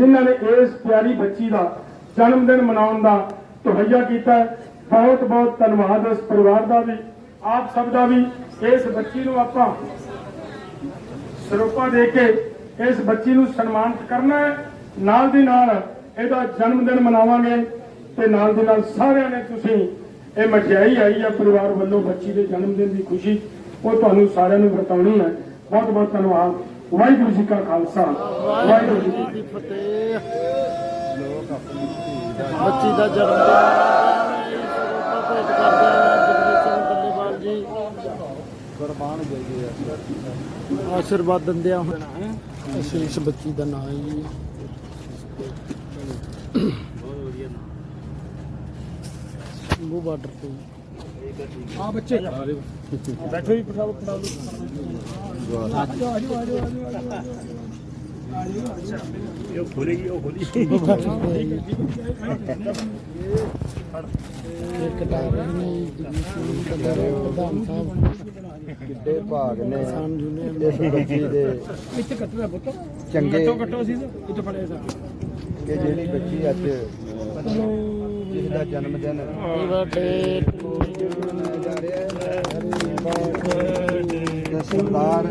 ਜਿਨ੍ਹਾਂ ਨੇ ਇਸ ਪਿਆਰੀ ਬੱਚੀ ਦਾ ਜਨਮ ਦਿਨ ਮਨਾਉਣ ਦਾ ਤਹਈਆ ਕੀਤਾ ਬਹੁਤ ਬਹੁਤ ਧੰਨਵਾਦ ਇਸ ਪਰਿਵਾਰ ਦਾ ਵੀ। ਆਪ ਸਭ ਦਾ ਵੀ ਇਸ ਬੱਚੀ ਨੂੰ ਆਪਾਂ ਸਰੋਪਾ ਦੇ ਕੇ ਇਸ ਬੱਚੀ ਨੂੰ ਸਨਮਾਨਿਤ ਕਰਨਾ ਹੈ। ਨਾਲ ਦੀ ਨਾਲ ਇਹਦਾ ਜਨਮ ਦਿਨ ਮਨਾਵਾਂਗੇ ਤੇ ਨਾਲ ਦੀ ਨਾਲ ਸਾਰਿਆਂ ਨੇ ਤੁਸੀਂ ਇਹ ਮਠਿਆਈ ਆਈ ਹੈ ਪਰਿਵਾਰ ਵੱਲੋਂ ਬੱਚੀ ਦੇ ਜਨਮ ਦਿਨ ਦੀ ਖੁਸ਼ੀ, ਉਹ ਤੁਹਾਨੂੰ ਸਾਰਿਆਂ ਨੂੰ ਵਰਤਾਉਣੀ ਹੈ। ਬਹੁਤ ਬਹੁਤ ਧੰਨਵਾਦ। ਵਾਹਿਗੁਰੂ ਜੀ ਕਾ ਖਾਲਸਾ ਵਾਹਿਗੁਰੂ ਜੀ ਕੀ ਫਤਿਹ। ਦੀ ਫਤਿਹ ਬੱਚੀ ਦਾ ਜਨਮ ਦਿਨ ਸਰੂਪਾ ਭੇਟ ਕਰਦੇ ਆ ਜਗਦੀਪ ਸਿੰਘ ਬੱਲੇਵਾਲ ਜੀ ਕੁਰਬਾਨ ਗਏ ਆ ਆਸ਼ੀਰਵਾਦ ਦਿੰਦੇ ਆ ਹੁਣ। ਅਸ਼ੀਸ਼ ਬੱਚੀ ਦਾ ਨਾਮ ਹੈ ਜੀ। ਉਹ ਬਾਰਡਰ ਤੇ ਆ ਬੱਚੇ। ਬੈਠੋ ਜੀ ਪਠਾਓ ਪਠਾਓ ਇੱਕ ਟਾਈਮ ਨੇ ਜਗਦੀਪ ਸਿੰਘ ਬੱਲੇਵਾਲ ਪ੍ਰਧਾਨ ਸਾਹਿਬ ਕਿੱਡੇ ਭਾਗ ਨੇ। ਇਸ ਬੱਚੀ ਦੇ ਇੱਥੇ ਕੱਟਣਾ ਪੁੱਤ। ਚੰਗੇ ਕੱਟੋ ਸੀ ਇੱਥੇ ਫੜਿਆ ਸਾ ਕਿ ਜਿਹੜੀ ਬੱਚੀ ਅੱਜ ਜਿਸ ਦਾ ਜਨਮ ਦਿਨ ਬਰਥਡੇ ਟੂ ਮਨਾਇਆ ਜਾ ਰਿਹਾ ਹੈ ਤੇ ਸਰਦਾਰ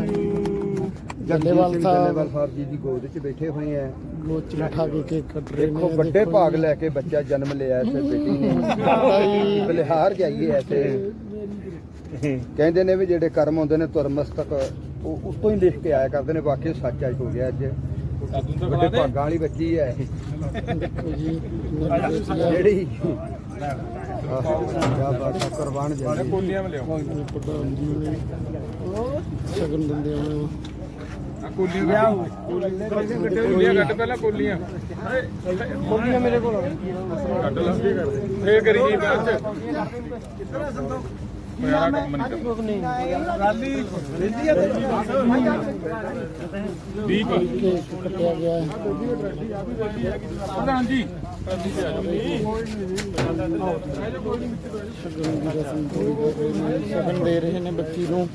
ਡੱਲੇਵਾਲ ਜਗਦੀਪ ਸਿੰਘ ਸਾਹਿਬ। ਜੀ ਦੀ ਗੋਦ 'ਚ ਬੈਠੇ ਹੋਏ ਆ ਮੋਚ ਬਿਠਾ ਕੇ ਕੇਕ ਕੱਟ ਰਹੇ ਦੇਖੋ ਵੱਡੇ ਭਾਗ ਲੈ ਕੇ ਬੱਚਾ ਜਨਮ ਲਿਆ ਐਸੇ ਬੇਟੀ ਨੇ ਬਲਿਹਾਰ ਜਾਈਏ ਐਸੇ ਕਹਿੰਦੇ ਨੇ ਵੀ ਜਿਹੜੇ ਕਰਮ ਹੁੰਦੇ ਨੇ ਤੁਰਮਸਤਕ ਉਹ ਉਤੋਂ ਹੀ ਲਿਖ ਕੇ ਆਇਆ ਕਰਦੇ ਨੇ ਵਾਕਿਆ ਸੱਚ ਅੱਜ ਹੋ ਗਿਆ ਅੱਜ ਵੱਡੇ ਭਾਗਾਂ ਵਾਲੀ ਬੱਚੀ ਹੈ। ਜਿਹੜੀ ਕੁਰਬਾਨ ਜਾਂਦੀ ਵਾਹਿਗੁਰੂ ਪ੍ਰਧਾਨ ਜੀ ਨੇ ਸ਼ਗਨ ਦਿੰਦੇ ਆ ਕੋਲੀਆਂ ਕੱਟ ਪਹਿਲਾਂ ਕੋਲੀਆਂ ਕੋਲੀਆਂ ਮੇਰੇ ਕੋਲ ਕੱਟ ਲਾ ਫੇਰ ਕਰੀ ਜੀ ਬਾਅਦ ਚ ਮੇਰਾ ਕੰਮ ਨਹੀਂ ਦੀਪ ਕੇਕ ਕੱਟਿਆ ਗਿਆ ਹੈ। ਪ੍ਰਧਾਨ ਜੀ ਸ਼ਗਨ ਦੀ ਰਹੇ ਨੇ ਸ਼ਗਨ ਦੇ ਰਹੇ ਨੇ ਬੱਚੀ ਨੂੰ।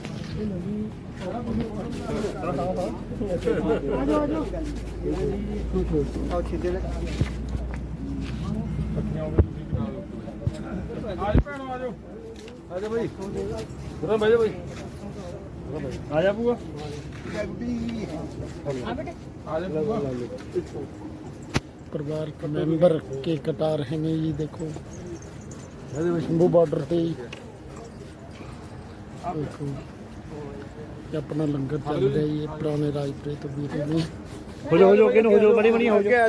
ਆਜ ਭੈਣੋ ਆਜੋ ਆਜੋ ਭਾਈ ਉਰਾਂ ਭਾਈ ਆ ਜਾ ਬੂਆ ਆ ਜਾ ਬੂਆ। ਪਰਿਵਾਰਕ ਮੈਂਬਰ ਕੇਕ ਕਟਾ ਰਹੇ ਨੇ ਜੀ ਦੇਖੋ। ਸ਼ੰਭੂ ਬਾਰਡਰ ਤੇ ਜੀ। ਇਹ ਆਪਣਾ ਲੰਗਰ ਚੱਲ ਰਿਹਾ ਜੀ ਪੁਰਾਣੇ ਰਾਜਪੁਰੇ ਤੋਂ ਨੇ। ਹੋ ਜਾ ਹੋ ਜਾ ਕਿਨੂੰ ਹੋ ਜਾ ਬੜੀ ਬਣੀ ਹੋ ਜਾ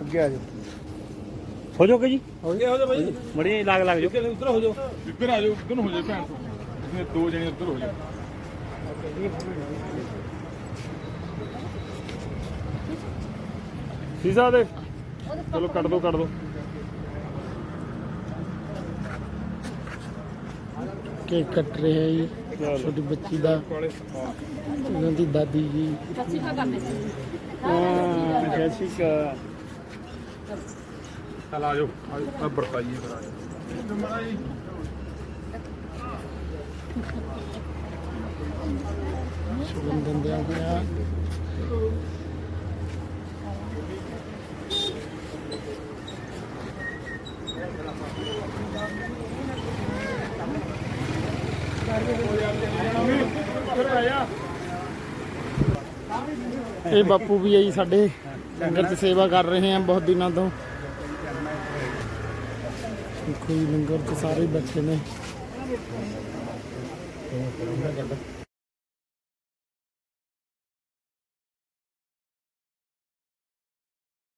ਅੱਗੇ ਆ ਜਾ ਹੋ ਜਾਓਗੇ ਜੀ? ਹੋ ਗਿਆ ਹੋ ਜਾ ਭਾਈ। ਮੜੀ ਲੱਗ ਲੱਗ ਜਾਓ। ਉੱਧਰ ਹੋ ਜਾ ਇੱਧਰ ਆ ਜਾਓ ਇੱਧਰ ਨੂੰ ਹੋ ਜਾ ਭੈਣ ਤੋਂ ਇਹਨੇ ਦੋ ਜਣੇ ਉੱਧਰ ਹੋ ਜਾ। ਸੀਸਾ ਦੇ। ਚਲੋ ਕੱਟ ਦੋ ਕੱਟ ਦੋ। ਕੇਕ ਕੱਟ ਰਿਹਾ ਜੀ ਛੋਟੀ ਬੱਚੀ ਦਾ। ਇਹਨਾਂ ਦੀ ਦਾਦੀ ਜੀ। ਹਾਂ ਜੈਸਿਕਾ ਚਲ ਆ ਜਾਓ ਆ ਬਰਤਾਈਏ ਫਿਰ ਆ ਜਾਓ। ਸ਼ਗਨ ਦਿੰਦੇ ਹੋਇਆ ਇਹ ਬਾਪੂ ਵੀ ਆਈ ਸਾਡੇ ਲੰਗਰ 'ਚ ਸੇਵਾ ਕਰ ਰਹੇ ਹਨ ਬਹੁਤ ਦਿਨਾਂ ਤੋਂ। ਦੇਖੋ ਜੀ, ਲੰਗਰ 'ਚ ਸਾਰੇ ਬੱਚੇ ਨੇ।